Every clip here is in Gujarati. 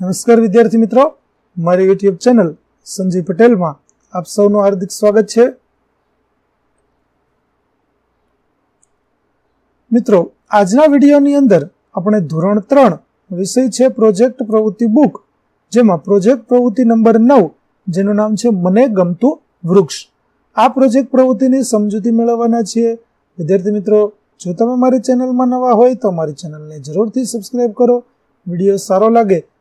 નમસ્કાર વિદ્યાર્થી મિત્રો. મારી યુટ્યુબ ચેનલ સંજીવ પટેલમાં આપ સૌનું હાર્દિક સ્વાગત છે. મિત્રો, આજના વિડીયોની અંદર આપણે ધોરણ ત્રણ વિષય છે પ્રોજેક્ટ પ્રવૃત્તિ બુક જેમાં પ્રોજેક્ટ પ્રવૃત્તિ નંબર નવ, જેનું નામ છે મને ગમતું વૃક્ષ. આ પ્રોજેક્ટ પ્રવૃત્તિની સમજૂતી મેળવવાના છીએ. વિદ્યાર્થી મિત્રો, જો તમે મારી ચેનલમાં નવા હોય તો મારી ચેનલને જરૂરથી સબસ્ક્રાઈબ કરો. વીડિયો સારો લાગે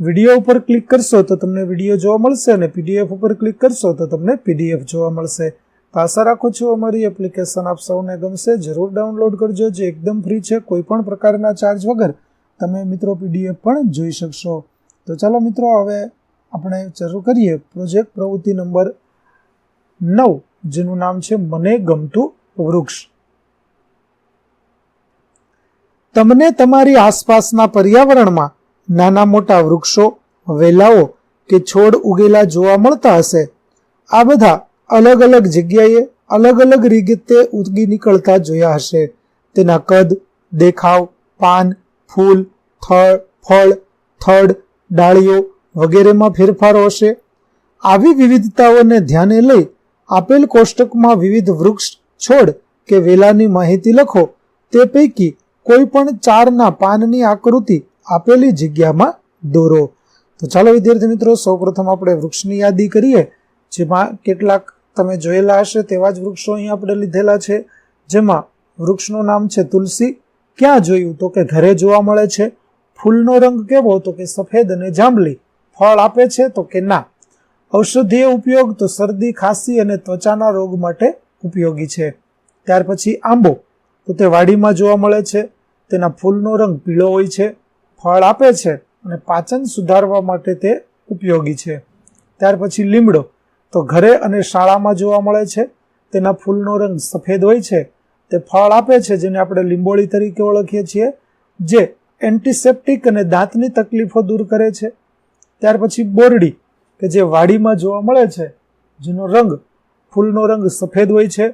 વીડિયો ઉપર ક્લિક કરશો તો તમને વીડિયો જોવા મળશે અને પીડીએફ ઉપર ક્લિક કરશો તો તમને પીડીએફ જોવા મળશે. તો આશા રાખું છું અમારી એપ્લિકેશન આપ સૌને ગમશે. જરૂર ડાઉનલોડ કરજો. જે એકદમ ફ્રી છે, કોઈ પણ પ્રકારના ચાર્જ વગર તમે મિત્રો પીડીએફ પણ જોઈ શકશો. તો ચાલો મિત્રો, હવે આપણે શરૂ કરીએ. પ્રોજેક્ટ પ્રવૃત્તિ નંબર નવ, જેનું નામ છે મને ગમતું વૃક્ષ. તમને તમારી આસપાસના પર્યાવરણમાં નાના મોટા વૃક્ષો, વેલાઓ કે છોડ ઉગેલા જોવા મળતા હશે. આ બધા અલગ અલગ જગ્યાએ અલગ અલગ રીતે ઉગી નીકળતા જોયા હશે. તેના કદ, દેખાવ, પાન, ફૂલ, થળ, ફળ, થડ, ડાળીઓ વગેરેમાં ફેરફારો હશે. આવી વિવિધતાઓને ધ્યાને લઈ આપેલ કોષ્ટકમાં વિવિધ વૃક્ષ, છોડ કે વેલાની માહિતી લખો. તે પૈકી કોઈ પણ ચારના પાનની આકૃતિ આપેલી જગ્યામાં દોરો. તો ચાલો વિદ્યાર્થી મિત્રો, સૌપ્રથમ આપણે વૃક્ષની યાદી કરીએ, જેમાં કેટલાક તમે જોયેલા હશે તેવા જ વૃક્ષો અહીં આપણે લીધેલા છે, જેમાં વૃક્ષનું નામ છે તુલસી. ક્યાં જોયું? તો કે ઘરે જોવા મળે છે. ફૂલનો રંગ કેવો? તો કે સફેદ અને જાંબલી. ફળ આપે છે? તો કે ના. ઔષધીય ઉપયોગ તો શરદી, ખાંસી અને ત્વચાના રોગ માટે ઉપયોગી છે. ત્યાર પછી આંબો. તો તે વાડીમાં જોવા મળે છે. તેના ફૂલનો રંગ પીળો હોય છે. ફળ આપે છે અને પાચન સુધારવા માટે તે ઉપયોગી છે. ત્યાર પછી લીમડો. તો ઘરે અને શાળામાં જોવા મળે છે, તેના ફૂલનો રંગ સફેદ હોય છે, તે ફળ આપે છે, જેને આપણે લીંબોળી તરીકે ઓળખીએ છીએ, જે એન્ટિસેપ્ટિક અને દાંતની તકલીફો દૂર કરે છે. ત્યાર પછી બોરડી, કે જે વાડીમાં જોવા મળે છે, જેનો રંગ, ફૂલનો રંગ સફેદ હોય છે,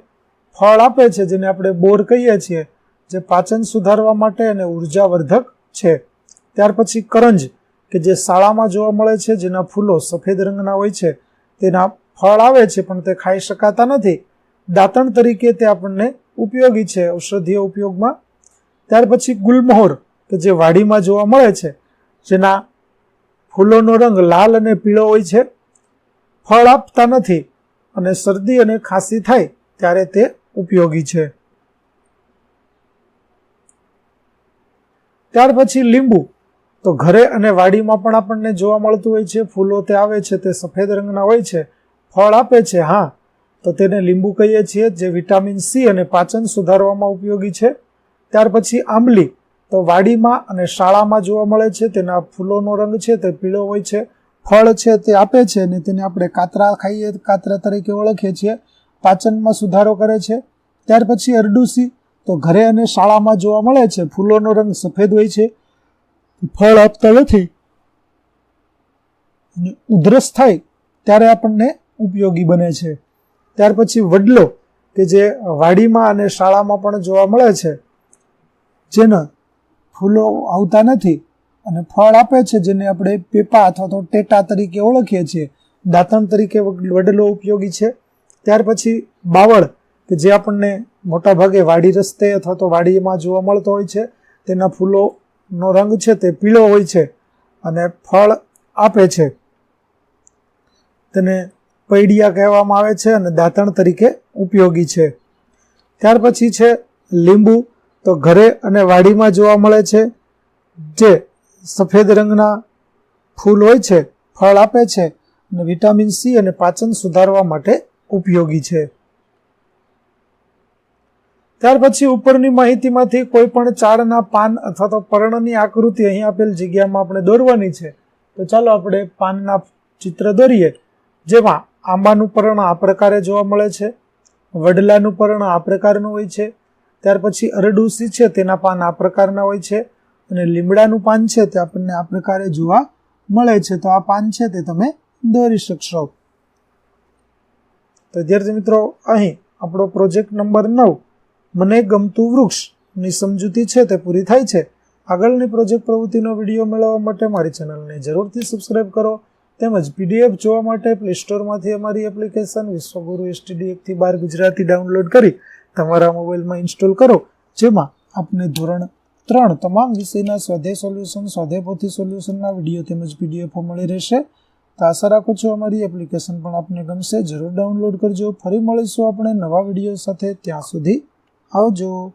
ફળ આપે છે, જેને આપણે બોર કહીએ છીએ, જે પાચન સુધારવા માટે અને ઉર્જાવર્ધક છે. ત્યાર પછી કરંજ, કે જે શાળામાં જોવા મળે છે, જેના ફૂલો સફેદ રંગના હોય છે, તેના ફળ આવે છે, પણ તે ખાઈ શકાતા નથી. દાંતણ તરીકે તે આપણને ઉપયોગી છે, ઔષધીય ઉપયોગમાં. ત્યાર પછી ગુલમોહર, કે જે વાડીમાં જોવા મળે છે, જેના ફૂલોનો રંગ લાલ અને પીળો હોય છે. ફળ આપતા નથી અને શરદી અને ખાંસી થાય, ત્યારે તે ઉપયોગી છે. ત્યાર પછી લીંબુ તો ઘરે અને વાડીમાં પણ આપણને જોવા મળતું હોય છે, ફૂલો તે આવે છે, તે સફેદ રંગના હોય છે, ફળ આપે છે, હા. તો તેને લીંબુ કહીએ છીએ, જે વિટામિન સી અને પાચન સુધારવામાં ઉપયોગી છે. ત્યાર પછી આંબલી. તો વાડીમાં અને શાળામાં જોવા મળે છે, તેના ફૂલોનો રંગ છે, તે પીળો હોય છે, ફળ છે, તે આપે છે અને તેને આપણે કાતરા ખાઈએ, કાતરા તરીકે ઓળખીએ છીએ, પાચનમાં સુધારો કરે છે. ત્યાર પછી અરડુસી. તો ઘરે અને શાળામાં જોવા મળે છે, ફૂલોનો રંગ સફેદ હોય છે ફળ આપતા નથી ઉધરસ થાય ત્યારે આપણને ઉપયોગી બને છે. ત્યાર પછી વડલો કે જે વાડીમાં અને શાળામાં પણ જોવા મળે છે, જેના ફૂલો આવતા નથી અને ફળ આપે છે, જેને આપણે પેપા અથવા તો ટેટા તરીકે ઓળખીએ છીએ. દાંતણ તરીકે વડલો ઉપયોગી છે. ત્યાર પછી બાવળ કે જે આપણને મોટાભાગે વાડી રસ્તે અથવા તો વાડીમાં જોવા મળતો હોય છે, તેના ફૂલોનો રંગ છે તે પીળો હોય છે અને ફળ આપે છે. તેને પૈડિયા કહેવામાં આવે છે અને દાંતણ તરીકે ઉપયોગી છે. ત્યાર પછી છે લીંબુ. તો ઘરે અને વાડીમાં જોવા મળે છે જે સફેદ રંગના ફૂલ હોય છે, ફળ આપે છે અને વિટામિન સી અને પાચન સુધારવા માટે ઉપયોગી છે. ત્યાર પછી ઉપરની માહિતીમાંથી કોઈ પણ ઝાડના પાન અથવા તો પર્ણની આકૃતિ અહીં આપેલ જગ્યામાં આપણે દોરવાની છે. તો ચાલો આપણે પાનના ચિત્ર દોરીએ. જેમાં આંબાનું પર્ણ આ પ્રકારે જોવા મળે છે. વડલાનું પર્ણ આ પ્રકારનું હોય છે. ત્યાર પછી અરડુસી છે, તેના પાન આ પ્રકારના હોય છે. અને લીમડાનું પાન છે, તે આપણને આ પ્રકારે જોવા મળે છે. તો આ પાન છે, તે તમે દોરી શકશો. તો વિદ્યાર્થી મિત્રો, અહીં આપણો પ્રોજેક્ટ નંબર નવ મને ગમતું વૃક્ષની સમજૂતી છે તે પૂરી થાય છે. આગળની પ્રોજેક્ટ પ્રવૃત્તિનો વીડિયો મેળવવા માટે મારી ચેનલને જરૂરથી સબસ્ક્રાઇબ કરો. તેમજ પીડીએફ જોવા માટે પ્લે સ્ટોરમાંથી અમારી એપ્લિકેશન વિશ્વગુરુ એસટીડી એકથી બાર ગુજરાતી ડાઉનલોડ કરી તમારા મોબાઈલમાં ઇન્સ્ટોલ કરો. જેમાં આપને ધોરણ ત્રણ તમામ વિષયના સ્વાધ્યાય સોલ્યુશન સ્વાધ્યાય પોથી સોલ્યુશનના વીડિયો તેમજ પીડીએફો મળી રહેશે. તો આશા રાખું છું અમારી એપ્લિકેશન પણ આપને ગમશે. જરૂર ડાઉનલોડ કરજો. ફરી મળીશું આપણે નવા વીડિયો સાથે. ત્યાં સુધી આવજો